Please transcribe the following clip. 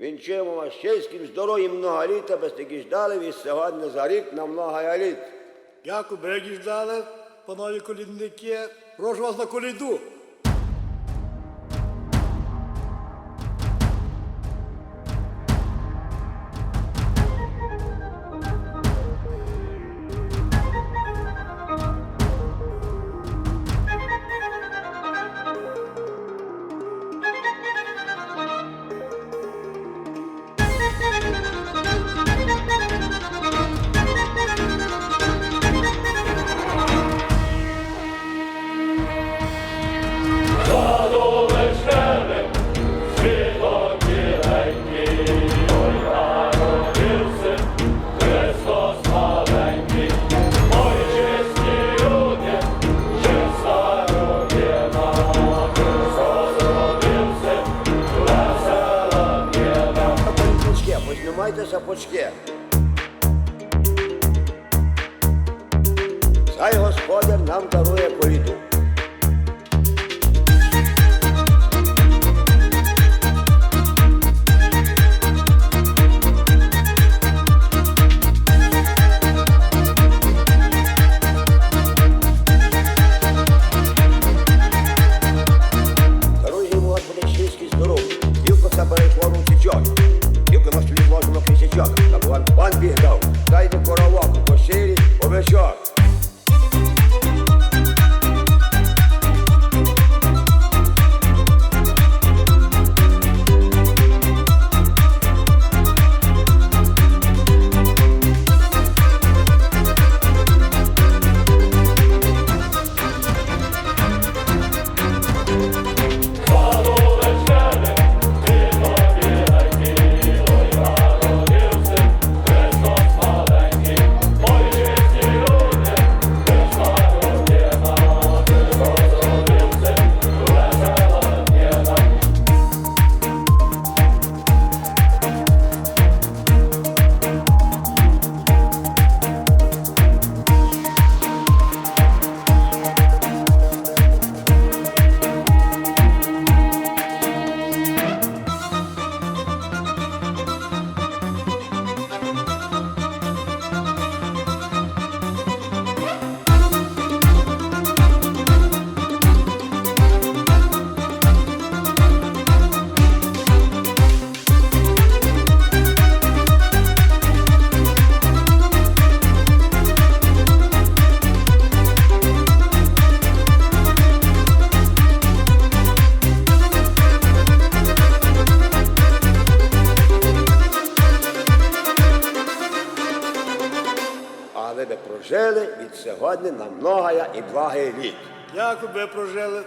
Вінчуємо вас щастям, здоров'ям много літа, без такі ждали і сьогодні за рік на много літ. Дякую, берегі ждали, панові колідники. Прошу вас на коліду. Познімайте сапочки. Хай господар нам дарує коліду. One, one beat down. Sai do coroa, cocheire, ou melhor, сирі, овечок. А ви прожили від сьогодні на многая і благий рік. Як ви прожили